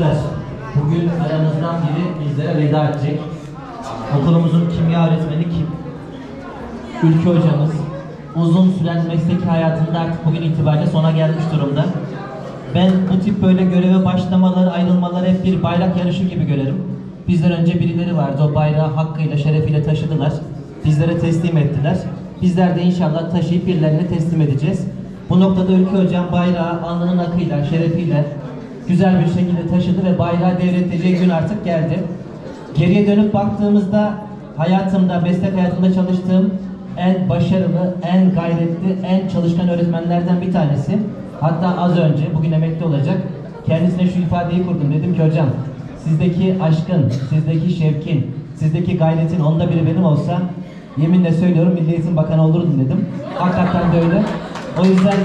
Bugün aramızdan biri bizlere veda edecek. Okulumuzun kimya öğretmeni kim? Ülke hocamız. Uzun süren mesleki hayatında artık bugün itibariyle sona gelmiş durumda. Ben bu tip böyle göreve başlamaları, ayrılmaları hep bir bayrak yarışı gibi görerim. Bizden önce birileri vardı. O bayrağı hakkıyla, şerefiyle taşıdılar. Bizlere teslim ettiler. Bizler de inşallah taşıyıp birilerine teslim edeceğiz. Bu noktada Ülke Hocam bayrağı alnının akıyla, şerefiyle güzel bir şekilde taşıdı ve bayrağı devredeceği gün artık geldi. Geriye dönüp baktığımızda hayatımda, meslek hayatımda çalıştığım en başarılı, en gayretli, en çalışkan öğretmenlerden bir tanesi. Hatta az önce, bugün emekli olacak, kendisine şu ifadeyi kurdum. Dedim ki hocam, sizdeki aşkın, sizdeki şevkin, sizdeki gayretin onda biri benim olsa yeminle söylüyorum Milli Eğitim Bakanı olurdum dedim. Hakikaten de öyle. O yüzden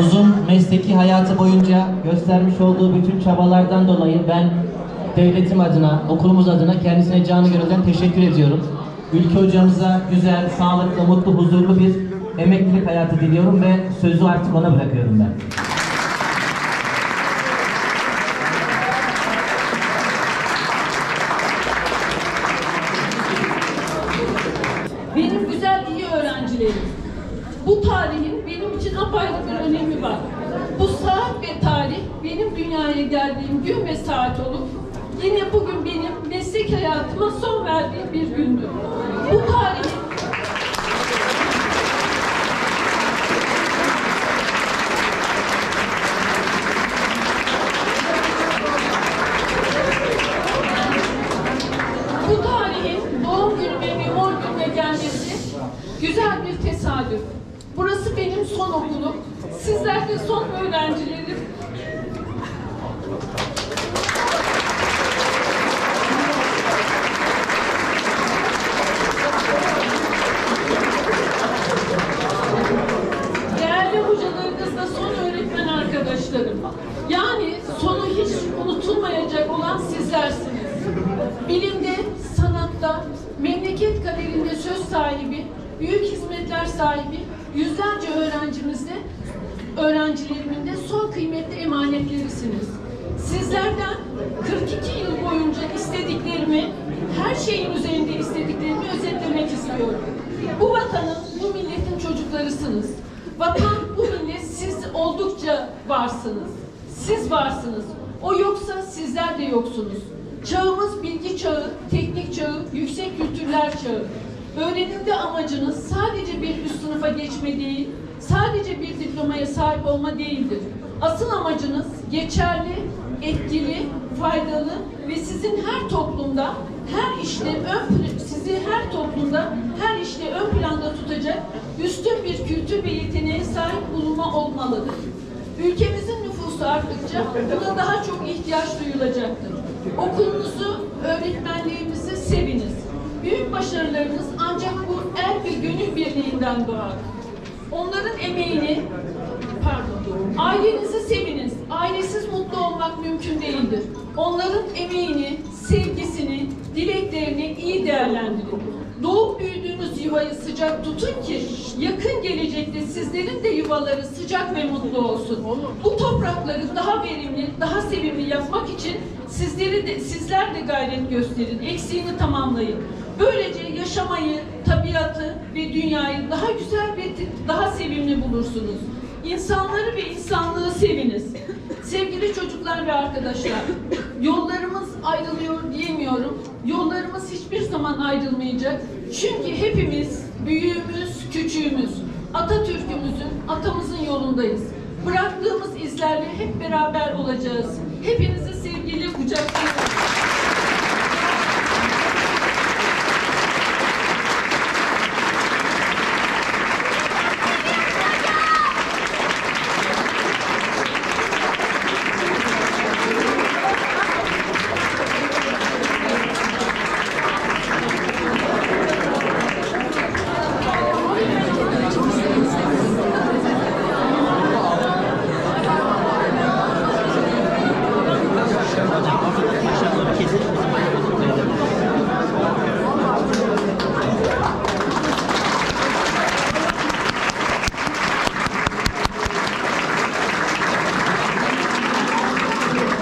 uzun mesleki hayatı boyunca göstermiş olduğu bütün çabalardan dolayı ben devletim adına, okulumuz adına kendisine canı gönülden teşekkür ediyorum. Ülke hocamıza güzel, sağlıklı, mutlu, huzurlu bir emeklilik hayatı diliyorum ve sözü artık ona bırakıyorum ben. Benim güzel iyi öğrencilerim. Bu tarihin benim için apayrı bir önemi var. Bu saat ve tarih benim dünyaya geldiğim gün ve saat olup yine bugün benim meslek hayatıma son verdiğim bir gündür. Bu tarihin doğum günü ve memur gününe güzel bir tesadüf. Burası benim son okulum. Sizler de son öğrencilerim. Değerli hocalarınız da son öğretmen arkadaşlarım. Yani sonu hiç unutulmayacak olan sizlersiniz. Bilimde, sanatta, memleket kaderinde söz sahibi, büyük hizmetler sahibi yüzlerce öğrencimizde, öğrencilerimin son kıymetli emanetlerisiniz. Sizlerden 42 yıl boyunca istediklerimi, her şeyin üzerinde istediklerimi özetlemek istiyorum. Bu vatanın, bu milletin çocuklarısınız. Vatan, bu millet siz oldukça varsınız. Siz varsınız. O yoksa sizler de yoksunuz. Çağımız bilgi çağı, teknik çağı, yüksek kültürler çağı. Öğrenimde amacınız sadece bir üst sınıfa geçme değil, sadece bir diplomaya sahip olma değildir. Asıl amacınız geçerli, etkili, faydalı ve sizin her toplumda, her işte ön sizi her toplumda, her işte ön planda tutacak üstün bir kültür ve yeteneğe sahip bulunma olmalıdır. Ülkemizin nüfusu arttıkça buna daha çok ihtiyaç duyulacaktır. Okulunuzu, öğretmenliğimizi seviniz. Büyük başarılarınız ancak bu el ve gönül birliğinden doğar. Onların emeğini, pardon, ailenizi seviniz. Ailesiz mutlu olmak mümkün değildir. Onların emeğini, sevgisini, dileklerini iyi değerlendirin. Doğup büyüdüğünüz yuvayı sıcak tutun ki yakın gelecekte sizlerin de yuvaları sıcak ve mutlu olsun. Bu toprakları daha verimli, daha sevimli yapmak için sizleri de sizler de gayret gösterin. Eksiğini tamamlayın. Böylece yaşamayı, tabiatı ve dünyayı daha güzel ve daha sevimli bulursunuz. İnsanları ve insanlığı seviniz. Sevgili çocuklar ve arkadaşlar, yollarımız ayrılıyor diyemiyorum. Yollarımız hiçbir zaman ayrılmayacak. Çünkü hepimiz büyüğümüz, küçüğümüz, Atatürk'ümüzün, atamızın yolundayız. Bıraktığımız izlerle hep beraber olacağız. Hepinizi sevgiyle kucaklıyorum.